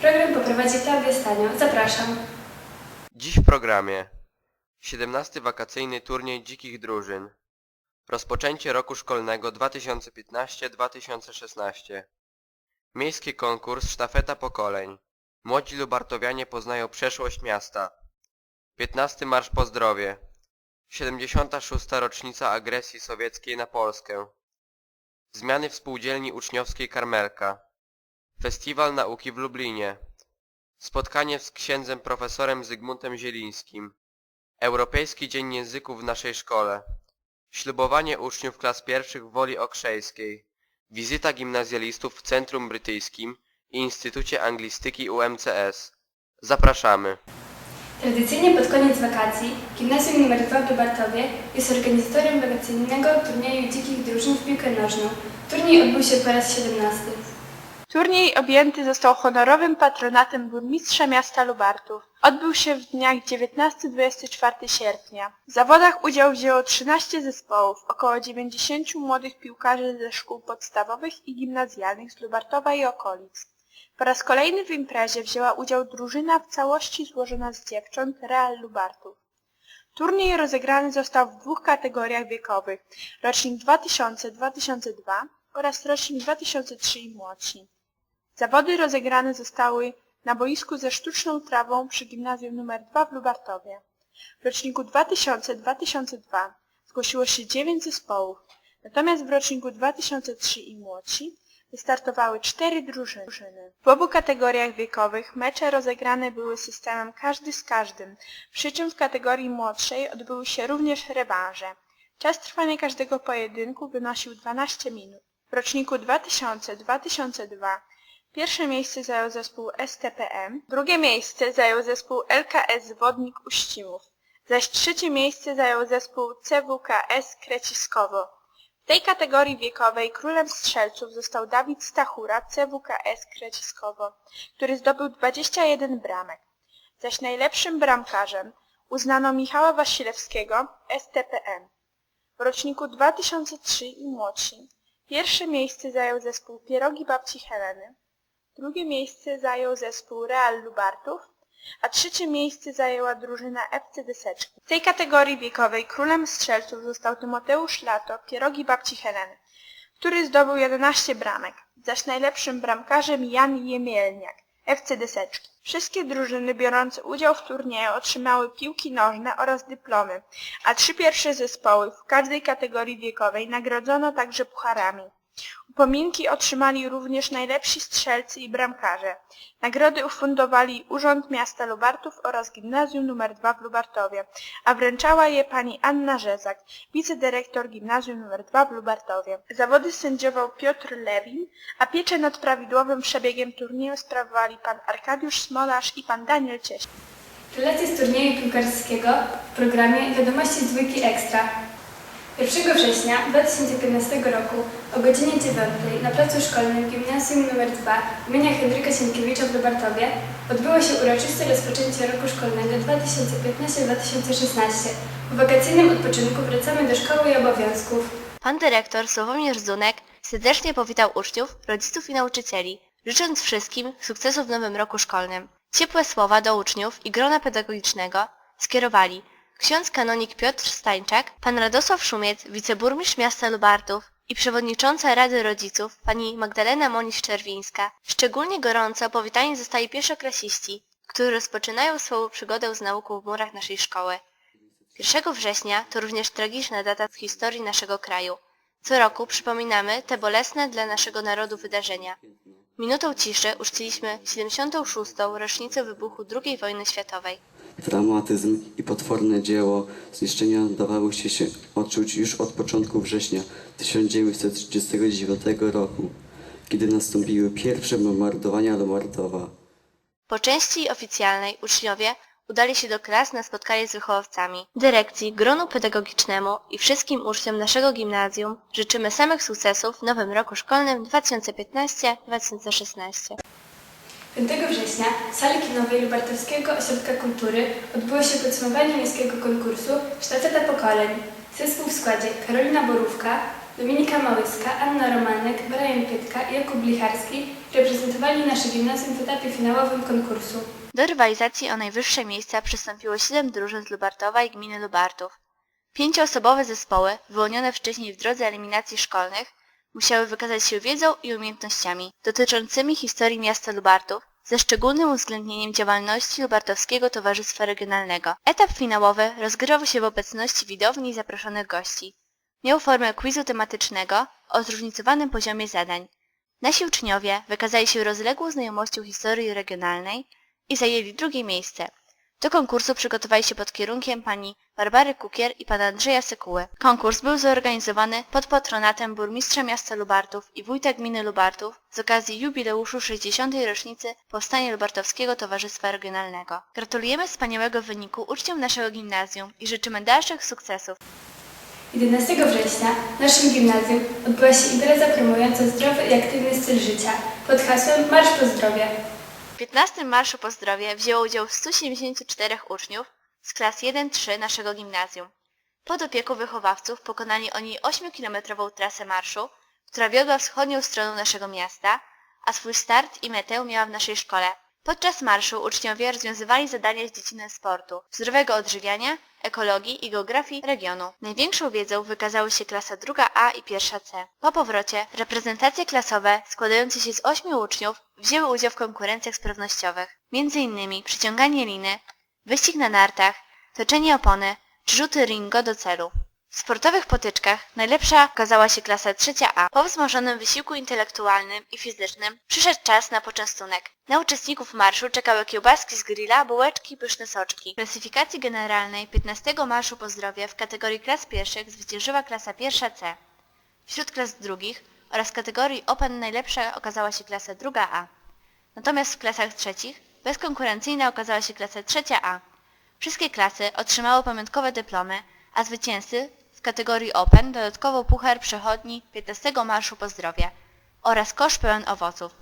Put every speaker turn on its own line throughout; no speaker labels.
Program poprowadzi Klaudia Stanio. Zapraszam.
Dziś w programie. 17 wakacyjny turniej dzikich drużyn. Rozpoczęcie roku szkolnego 2015-2016 Miejski konkurs Sztafeta Pokoleń. Młodzi lubartowianie poznają przeszłość miasta. 15 Marsz po zdrowie. 76. rocznica agresji sowieckiej na Polskę. Zmiany w spółdzielni uczniowskiej Karmelka Festiwal Nauki w Lublinie Spotkanie z księdzem profesorem Zygmuntem Zielińskim. Europejski Dzień Języków w naszej szkole. Ślubowanie uczniów klas pierwszych w Woli Okrzejskiej. Wizyta gimnazjalistów w Centrum Brytyjskim i Instytucie Anglistyki UMCS. Zapraszamy.
Tradycyjnie pod koniec wakacji Gimnazjum nr 2 w Lubartowie jest organizatorem wakacyjnego turnieju dzikich drużyn w piłkę nożną. Turniej odbył się po raz 17.
Turniej objęty został honorowym patronatem burmistrza miasta Lubartów. Odbył się w dniach 19-24 sierpnia. W zawodach udział wzięło 13 zespołów, około 90 młodych piłkarzy ze szkół podstawowych i gimnazjalnych z Lubartowa i okolic. Po raz kolejny w imprezie wzięła udział drużyna w całości złożona z dziewcząt Real Lubartów. Turniej rozegrany został w dwóch kategoriach wiekowych, rocznik 2000-2002 oraz rocznik 2003 i młodsi. Zawody rozegrane zostały na boisku ze sztuczną trawą przy gimnazjum nr 2 w Lubartowie. W roczniku 2000-2002 zgłosiło się 9 zespołów, natomiast w roczniku 2003 i młodsi wystartowały 4 drużyny. W obu kategoriach wiekowych mecze rozegrane były systemem każdy z każdym, przy czym w kategorii młodszej odbyły się również rewanże. Czas trwania każdego pojedynku wynosił 12 minut. W roczniku 2000-2002 pierwsze miejsce zajął zespół STPM, drugie miejsce zajął zespół LKS Wodnik Uścimów, zaś trzecie miejsce zajął zespół CWKS Kreciskowo. W tej kategorii wiekowej królem strzelców został Dawid Stachura CWKS Kreciskowo, który zdobył 21 bramek, zaś najlepszym bramkarzem uznano Michała Wasilewskiego STPM. W roczniku 2003 i młodsi Pierwsze miejsce zajął zespół Pierogi Babci Heleny, drugie miejsce zajął zespół Real Lubartów, a trzecie miejsce zajęła drużyna FC Deseczki. W tej kategorii wiekowej królem strzelców został Tymoteusz Lato, Pierogi Babci Heleny, który zdobył 11 bramek, zaś najlepszym bramkarzem Jan Jemielniak, FC Deseczki. Wszystkie drużyny biorące udział w turnieju otrzymały piłki nożne oraz dyplomy, a trzy pierwsze zespoły w każdej kategorii wiekowej nagrodzono także pucharami. Upominki otrzymali również najlepsi strzelcy i bramkarze. Nagrody ufundowali Urząd Miasta Lubartów oraz Gimnazjum nr 2 w Lubartowie, a wręczała je pani Anna Rzezak, wicedyrektor Gimnazjum nr 2 w Lubartowie. Zawody sędziował Piotr Lewin, a pieczę nad prawidłowym przebiegiem turnieju sprawowali pan Arkadiusz Smolarz i pan Daniel Cieś.
Relacje z turnieju piłkarskiego w programie Wiadomości z Wiki Ekstra. 1 września 2015 roku o godzinie 9 na placu szkolnym Gimnazjum nr 2 imienia Henryka Sienkiewicza w Lubartowie odbyło się uroczyste rozpoczęcie roku szkolnego 2015-2016. Po wakacyjnym odpoczynku wracamy do szkoły i obowiązków.
Pan dyrektor Sławomir Zunek serdecznie powitał uczniów, rodziców i nauczycieli, życząc wszystkim sukcesów w nowym roku szkolnym. Ciepłe słowa do uczniów i grona pedagogicznego skierowali ksiądz kanonik Piotr Stańczak, pan Radosław Szumiec, wiceburmistrz miasta Lubartów i przewodnicząca Rady Rodziców pani Magdalena Monisz-Czerwińska. Szczególnie gorąco powitani zostali pierwszoklasiści, którzy rozpoczynają swoją przygodę z nauką w murach naszej szkoły. 1 września to również tragiczna data w historii naszego kraju. Co roku przypominamy te bolesne dla naszego narodu wydarzenia. Minutą ciszy uczciliśmy 76. rocznicę wybuchu II wojny światowej.
Dramatyzm i potworne dzieło zniszczenia dawały się, się odczuć już od początku września 1939 roku, kiedy nastąpiły pierwsze bombardowania Lubartowa.
Po części oficjalnej uczniowie udali się do klas na spotkanie z wychowawcami. Dyrekcji, gronu pedagogicznemu i wszystkim uczniom naszego gimnazjum życzymy samych sukcesów w nowym roku szkolnym 2015-2016.
5 września w sali kinowej Lubartowskiego Ośrodka Kultury odbyło się podsumowanie miejskiego konkursu Sztafeta Pokoleń. Zespół w składzie Karolina Borówka, Dominika Małyska, Anna Romanek, Brian Pytka i Jakub Blicharski reprezentowali nasze gimnazjum w etapie finałowym konkursu.
Do rywalizacji o najwyższe miejsca przystąpiło siedem drużyn z Lubartowa i gminy Lubartów. Pięcioosobowe zespoły, wyłonione wcześniej w drodze eliminacji szkolnych, musiały wykazać się wiedzą i umiejętnościami dotyczącymi historii miasta Lubartów, ze szczególnym uwzględnieniem działalności Lubartowskiego Towarzystwa Regionalnego. Etap finałowy rozgrywał się w obecności widowni i zaproszonych gości. Miał formę quizu tematycznego o zróżnicowanym poziomie zadań. Nasi uczniowie wykazali się rozległą znajomością historii regionalnej i zajęli drugie miejsce. Do konkursu przygotowali się pod kierunkiem pani Barbary Kukier i pana Andrzeja Sekuły. Konkurs był zorganizowany pod patronatem burmistrza miasta Lubartów i wójta gminy Lubartów z okazji jubileuszu 60. rocznicy Powstania Lubartowskiego Towarzystwa Regionalnego. Gratulujemy wspaniałego wyniku uczniom naszego gimnazjum i życzymy dalszych sukcesów.
11 września w naszym gimnazjum odbyła się impreza promująca zdrowy i aktywny styl życia pod hasłem Marsz po zdrowie.
W 15 Marszu po Zdrowie wzięło udział 174 uczniów z klas 1-3 naszego gimnazjum. Pod opieką wychowawców pokonali oni 8-kilometrową trasę marszu, która wiodła wschodnią stroną naszego miasta, a swój start i metę miała w naszej szkole. Podczas marszu uczniowie rozwiązywali zadania z dziedziny sportu, zdrowego odżywiania, ekologii i geografii regionu. Największą wiedzą wykazały się klasa druga A i pierwsza C. Po powrocie reprezentacje klasowe składające się z ośmiu uczniów wzięły udział w konkurencjach sprawnościowych, m.in. przyciąganie liny, wyścig na nartach, toczenie opony czy rzuty ringo do celu. W sportowych potyczkach najlepsza okazała się klasa trzecia A. Po wzmożonym wysiłku intelektualnym i fizycznym przyszedł czas na poczęstunek. Na uczestników marszu czekały kiełbaski z grilla, bułeczki i pyszne soczki. W klasyfikacji generalnej 15 Marszu Pozdrowia w kategorii klas pierwszych zwyciężyła klasa pierwsza C. Wśród klas drugich oraz kategorii Open najlepsza okazała się klasa druga A. Natomiast w klasach trzecich bezkonkurencyjna okazała się klasa trzecia A. Wszystkie klasy otrzymały pamiątkowe dyplomy, a zwycięzcy w kategorii Open dodatkowo puchar przechodni 15 Marszu Pozdrowia oraz kosz pełen owoców.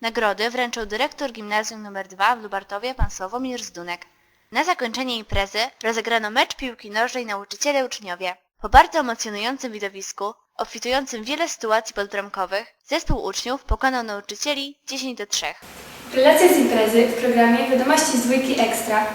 Nagrody wręczył dyrektor gimnazjum nr 2 w Lubartowie pan Sławomir Zdunek. Na zakończenie imprezy rozegrano mecz piłki nożnej nauczyciele uczniowie. Po bardzo emocjonującym widowisku, obfitującym wiele sytuacji podbramkowych, zespół uczniów pokonał nauczycieli 10 do 3.
Relacja z imprezy w programie Wiadomości z dwójki Ekstra.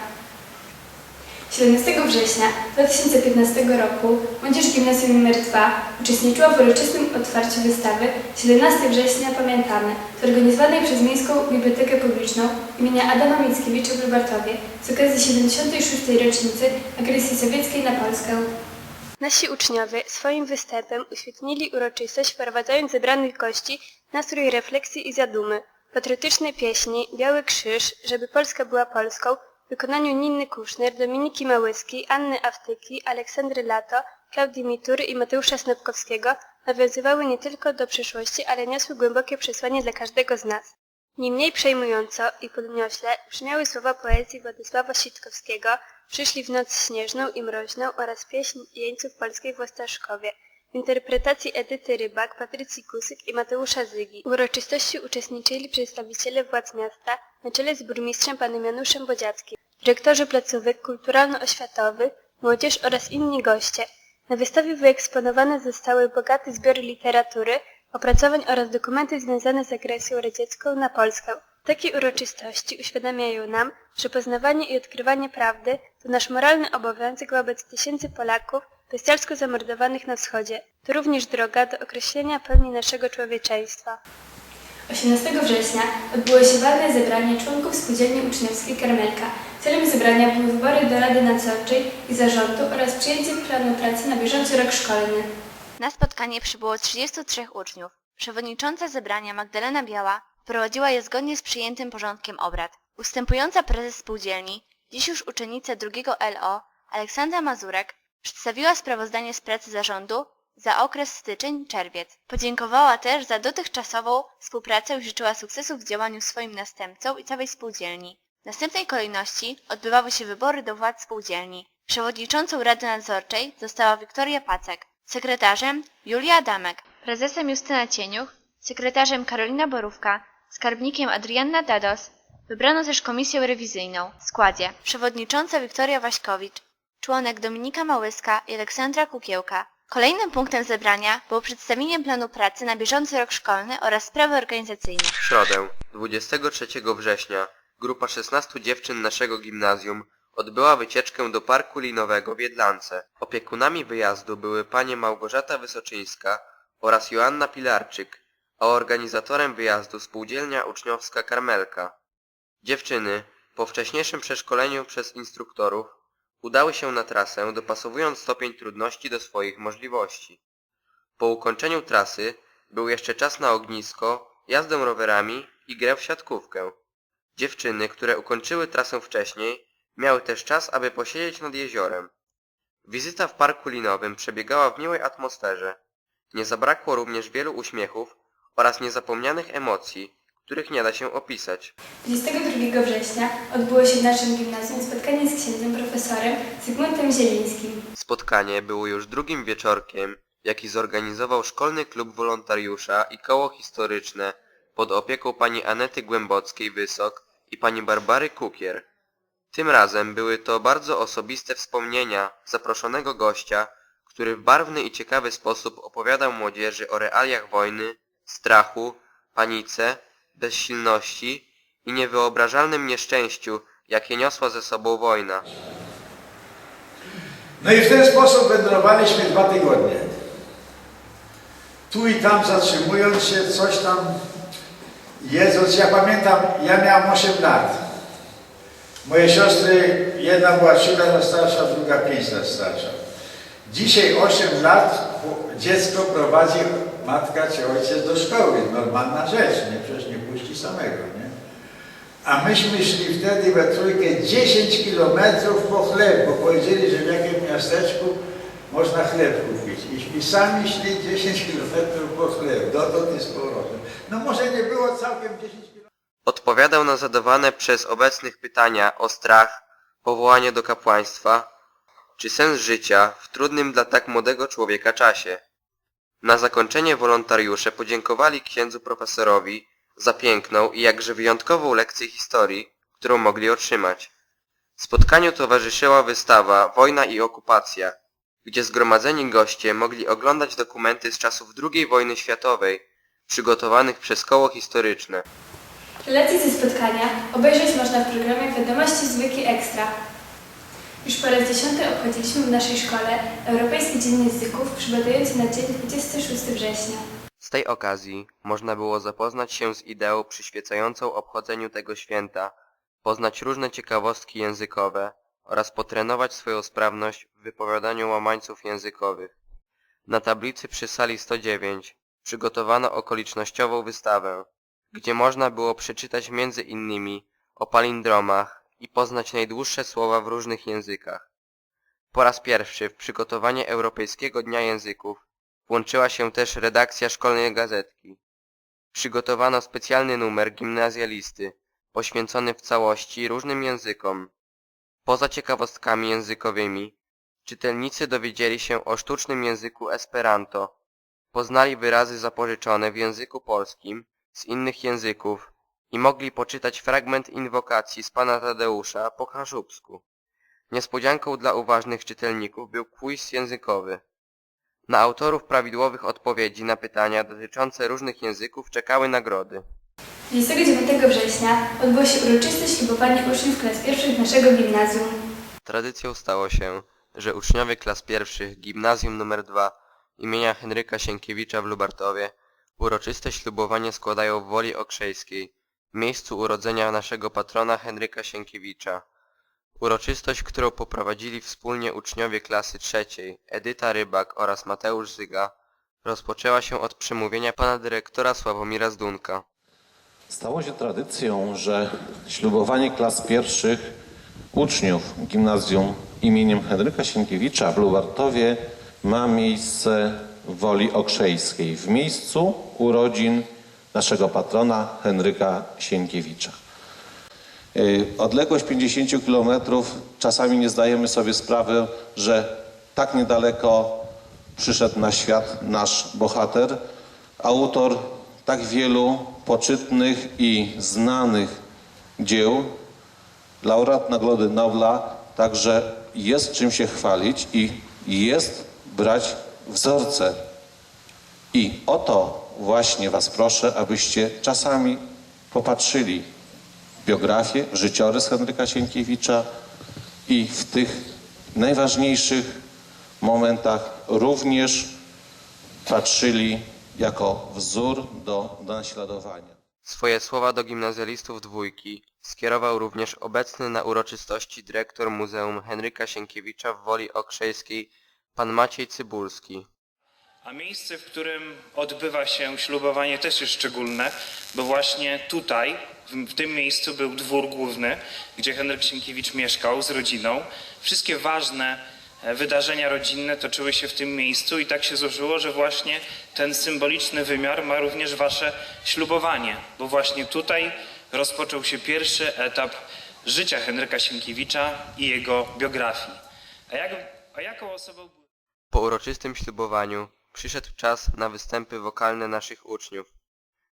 17 września 2015 roku Młodzież Gimnazjum nr 2 uczestniczyła w uroczystym otwarciu wystawy 17 września Pamiętamy, zorganizowanej przez Miejską Bibliotekę Publiczną imienia Adama Mickiewicza w Lubartowie z okazji 76. rocznicy agresji sowieckiej na Polskę. Nasi uczniowie swoim występem uświetnili uroczystość wprowadzając zebranych gości nastrój refleksji i zadumy. Patriotyczne pieśni, Biały Krzyż, żeby Polska była Polską, w wykonaniu Niny Kuszner, Dominiki Małyskiej, Anny Awtyki, Aleksandry Lato, Klaudii Mitury i Mateusza Snopkowskiego nawiązywały nie tylko do przyszłości, ale niosły głębokie przesłanie dla każdego z nas. Nie mniej przejmująco i podniośle brzmiały słowa poezji Władysława Sitkowskiego Przyszli w noc śnieżną i mroźną oraz pieśń jeńców polskiej w Ostaszkowie interpretacji Edyty Rybak, Patrycji Kusyk i Mateusza Zygi. W uroczystości uczestniczyli przedstawiciele władz miasta na czele z burmistrzem panem Januszem Bodziackim, dyrektorzy placówek kulturalno-oświatowych, młodzież oraz inni goście. Na wystawie wyeksponowane zostały bogaty zbiór literatury, opracowań oraz dokumenty związane z agresją radziecką na Polskę. Takie uroczystości uświadamiają nam, że poznawanie i odkrywanie prawdy to nasz moralny obowiązek wobec tysięcy Polaków bestialsko zamordowanych na wschodzie. To również droga do określenia pełni naszego człowieczeństwa. 18 września odbyło się walne zebranie członków Spółdzielni Uczniowskiej Karmelka. Celem zebrania były wybory do Rady Nadzorczej i Zarządu oraz przyjęcie planu pracy na bieżący rok szkolny.
Na spotkanie przybyło 33 uczniów. Przewodnicząca zebrania Magdalena Biała prowadziła je zgodnie z przyjętym porządkiem obrad. Ustępująca prezes spółdzielni, dziś już uczennica drugiego LO, Aleksandra Mazurek, przedstawiła sprawozdanie z pracy zarządu za okres styczeń-czerwiec. Podziękowała też za dotychczasową współpracę i życzyła sukcesów w działaniu swoim następcom i całej spółdzielni. W następnej kolejności odbywały się wybory do władz spółdzielni. Przewodniczącą Rady Nadzorczej została Wiktoria Pacek, sekretarzem Julia Adamek, prezesem Justyna Cieniuch, sekretarzem Karolina Borówka, skarbnikiem Adrianna Dados. Wybrano też komisję rewizyjną w składzie przewodnicząca Wiktoria Waśkowicz, członek Dominika Małyska i Aleksandra Kukiełka, Kolejnym punktem zebrania było przedstawienie planu pracy na bieżący rok szkolny oraz sprawy organizacyjne.
W środę, 23 września, grupa 16 dziewczyn naszego gimnazjum odbyła wycieczkę do parku linowego w Jedlance. Opiekunami wyjazdu były panie Małgorzata Wysoczyńska oraz Joanna Pilarczyk, a organizatorem wyjazdu spółdzielnia uczniowska Karmelka. Dziewczyny, po wcześniejszym przeszkoleniu przez instruktorów, udały się na trasę, dopasowując stopień trudności do swoich możliwości. Po ukończeniu trasy był jeszcze czas na ognisko, jazdę rowerami i grę w siatkówkę. Dziewczyny, które ukończyły trasę wcześniej, miały też czas, aby posiedzieć nad jeziorem. Wizyta w parku linowym przebiegała w miłej atmosferze. Nie zabrakło również wielu uśmiechów oraz niezapomnianych emocji, których nie da się opisać.
22 września odbyło się w naszym gimnazjum spotkanie z księdzem profesorem Zygmuntem Zielińskim.
Spotkanie było już drugim wieczorkiem, jaki zorganizował Szkolny Klub Wolontariusza i Koło Historyczne pod opieką pani Anety Głębockiej-Wysok i pani Barbary Kukier. Tym razem były to bardzo osobiste wspomnienia zaproszonego gościa, który w barwny i ciekawy sposób opowiadał młodzieży o realiach wojny, strachu, panice, bezsilności i niewyobrażalnym nieszczęściu, jakie niosła ze sobą wojna.
No i w ten sposób wędrowaliśmy dwa tygodnie. Tu i tam zatrzymując się, coś tam jedząc. Ja pamiętam, ja miałem 8 lat. Moje siostry, jedna była 3 lata starsza, druga 5 lat starsza. Dzisiaj 8 lat dziecko prowadzi matka czy ojciec do szkoły. Normalna rzecz, nie? Przecież nie puści samego, nie? A myśmy szli wtedy we trójkę 10 kilometrów po chleb, bo powiedzieli, że w jakim miasteczku można chleb kupić. Iśmy sami szli 10 kilometrów po chleb, dotąd i z powrotem. No może nie było całkiem 10 kilometrów.
Odpowiadał na zadawane przez obecnych pytania o strach, powołanie do kapłaństwa, czy sens życia w trudnym dla tak młodego człowieka czasie. Na zakończenie wolontariusze podziękowali księdzu profesorowi za piękną i jakże wyjątkową lekcję historii, którą mogli otrzymać. Spotkaniu towarzyszyła wystawa Wojna i okupacja, gdzie zgromadzeni goście mogli oglądać dokumenty z czasów II wojny światowej, przygotowanych przez koło historyczne.
Relacje ze spotkania obejrzeć można w programie Wiadomości z Wiki Ekstra. Już po raz dziesiąty obchodziliśmy w naszej szkole Europejski Dzień Języków przygotowujący na dzień 26 września.
Z tej okazji można było zapoznać się z ideą przyświecającą obchodzeniu tego święta, poznać różne ciekawostki językowe oraz potrenować swoją sprawność w wypowiadaniu łamańców językowych. Na tablicy przy sali 109 przygotowano okolicznościową wystawę, gdzie można było przeczytać między innymi o palindromach i poznać najdłuższe słowa w różnych językach. Po raz pierwszy w przygotowanie Europejskiego Dnia Języków włączyła się też redakcja szkolnej gazetki. Przygotowano specjalny numer gimnazjalisty, poświęcony w całości różnym językom. Poza ciekawostkami językowymi, czytelnicy dowiedzieli się o sztucznym języku Esperanto, poznali wyrazy zapożyczone w języku polskim z innych języków i mogli poczytać fragment inwokacji z pana Tadeusza po kaszubsku. Niespodzianką dla uważnych czytelników był quiz językowy. Na autorów prawidłowych odpowiedzi na pytania dotyczące różnych języków czekały nagrody.
29 września odbyło się uroczyste ślubowanie uczniów klas pierwszych naszego gimnazjum.
Tradycją stało się, że uczniowie klas pierwszych Gimnazjum nr 2 imienia Henryka Sienkiewicza w Lubartowie uroczyste ślubowanie składają w Woli Okrzejskiej, miejscu urodzenia naszego patrona Henryka Sienkiewicza. Uroczystość, którą poprowadzili wspólnie uczniowie klasy trzeciej Edyta Rybak oraz Mateusz Zyga, rozpoczęła się od przemówienia pana dyrektora Sławomira Zdunka.
Stało się tradycją, że ślubowanie klas pierwszych uczniów gimnazjum imieniem Henryka Sienkiewicza w Lubartowie ma miejsce w Woli Okrzejskiej, w miejscu urodzin naszego patrona Henryka Sienkiewicza. Yy, Odległość 50 kilometrów, czasami nie zdajemy sobie sprawy, że tak niedaleko przyszedł na świat nasz bohater, autor tak wielu poczytnych i znanych dzieł, laureat Nagrody Nobla, także jest czym się chwalić i jest brać wzorce. I o to właśnie Was proszę, abyście czasami popatrzyli biografię, życiorys Henryka Sienkiewicza i w tych najważniejszych momentach również patrzyli jako wzór do, do naśladowania.
Swoje słowa do gimnazjalistów dwójki skierował również obecny na uroczystości dyrektor Muzeum Henryka Sienkiewicza w Woli Okrzejskiej pan Maciej Cybulski.
A miejsce, w którym odbywa się ślubowanie też jest szczególne, bo właśnie tutaj, w, w tym miejscu był dwór główny, gdzie Henryk Sienkiewicz mieszkał z rodziną. Wszystkie ważne wydarzenia rodzinne toczyły się w tym miejscu i tak się złożyło, że właśnie ten symboliczny wymiar ma również wasze ślubowanie, bo właśnie tutaj rozpoczął się pierwszy etap życia Henryka Sienkiewicza i jego biografii. A, jak, a jaką osobą?
Po uroczystym ślubowaniu przyszedł czas na występy wokalne naszych uczniów.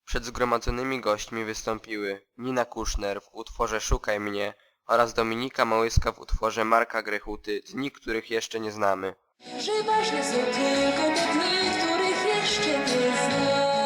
Przed zgromadzonymi gośćmi wystąpiły Nina Kuszner w utworze Szukaj mnie oraz Dominika Małyska w utworze Marka Grechuty Dni, których jeszcze nie znamy.
Że ważne są tylko te dni, których jeszcze nie znamy.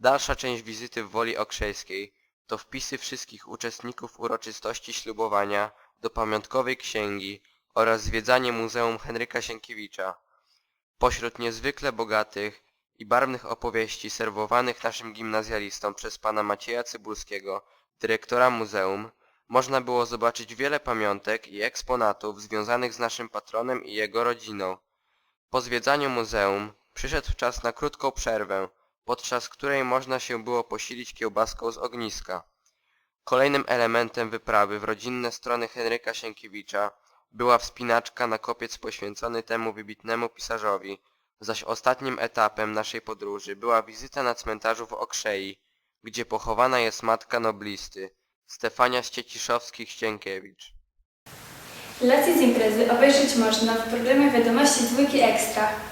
Dalsza część wizyty w Woli Okrzejskiej to wpisy wszystkich uczestników uroczystości ślubowania do pamiątkowej księgi oraz zwiedzanie Muzeum Henryka Sienkiewicza. Pośród niezwykle bogatych i barwnych opowieści serwowanych naszym gimnazjalistom przez pana Macieja Cybulskiego, dyrektora muzeum, można było zobaczyć wiele pamiątek i eksponatów związanych z naszym patronem i jego rodziną. Po zwiedzaniu muzeum przyszedł czas na krótką przerwę, podczas której można się było posilić kiełbaską z ogniska. Kolejnym elementem wyprawy w rodzinne strony Henryka Sienkiewicza była wspinaczka na kopiec poświęcony temu wybitnemu pisarzowi, zaś ostatnim etapem naszej podróży była wizyta na cmentarzu w Okrzei, gdzie pochowana jest matka noblisty, Stefania Ścieciszowskich-Ścienkiewicz.
Relacje z imprezy obejrzeć można w programie Wiadomości Dwójki Ekstra.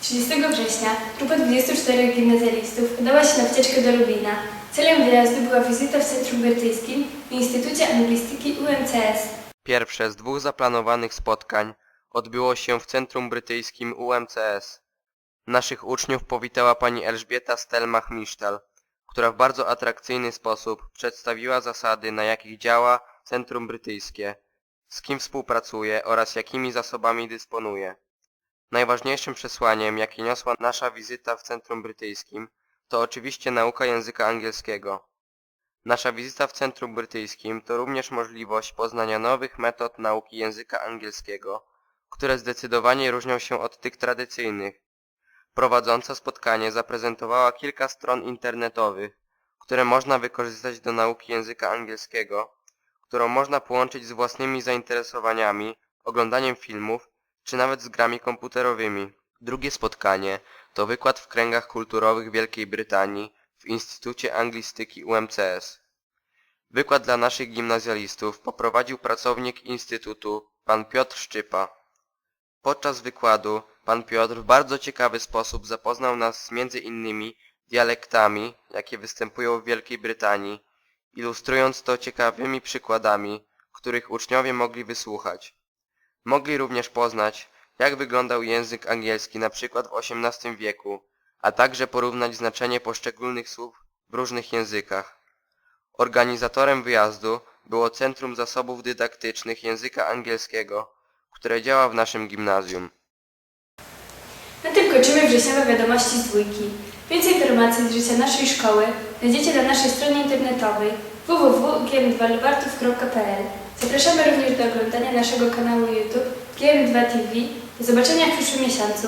30 września grupa 24 gimnazjalistów udała się na wycieczkę do Lubina. Celem wyjazdu była wizyta w Centrum Brytyjskim i Instytucie Anglistyki UMCS.
Pierwsze z dwóch zaplanowanych spotkań odbyło się w Centrum Brytyjskim UMCS. Naszych uczniów powitała pani Elżbieta Stelmach-Misztal, która w bardzo atrakcyjny sposób przedstawiła zasady, na jakich działa Centrum Brytyjskie, z kim współpracuje oraz jakimi zasobami dysponuje. Najważniejszym przesłaniem, jakie niosła nasza wizyta w Centrum Brytyjskim, to oczywiście nauka języka angielskiego. Nasza wizyta w Centrum Brytyjskim to również możliwość poznania nowych metod nauki języka angielskiego, które zdecydowanie różnią się od tych tradycyjnych. Prowadząca spotkanie zaprezentowała kilka stron internetowych, które można wykorzystać do nauki języka angielskiego, którą można połączyć z własnymi zainteresowaniami, oglądaniem filmów, czy nawet z grami komputerowymi. Drugie spotkanie to wykład w kręgach kulturowych Wielkiej Brytanii w Instytucie Anglistyki UMCS. Wykład dla naszych gimnazjalistów poprowadził pracownik Instytutu, pan Piotr Szczypa. Podczas wykładu pan Piotr w bardzo ciekawy sposób zapoznał nas z między innymi dialektami, jakie występują w Wielkiej Brytanii, ilustrując to ciekawymi przykładami, których uczniowie mogli wysłuchać. Mogli również poznać, jak wyglądał język angielski przykład w XVIII wieku, a także porównać znaczenie poszczególnych słów w różnych językach. Organizatorem wyjazdu było Centrum Zasobów Dydaktycznych Języka Angielskiego, które działa w naszym gimnazjum.
Na tym kończymy wrześniowe wiadomości z dwójki. Więcej informacji z życia naszej szkoły znajdziecie na naszej stronie internetowej www.gm2lubartów.pl Zapraszamy również do oglądania naszego kanału YouTube GM2 TV. Do zobaczenia w przyszłym miesiącu.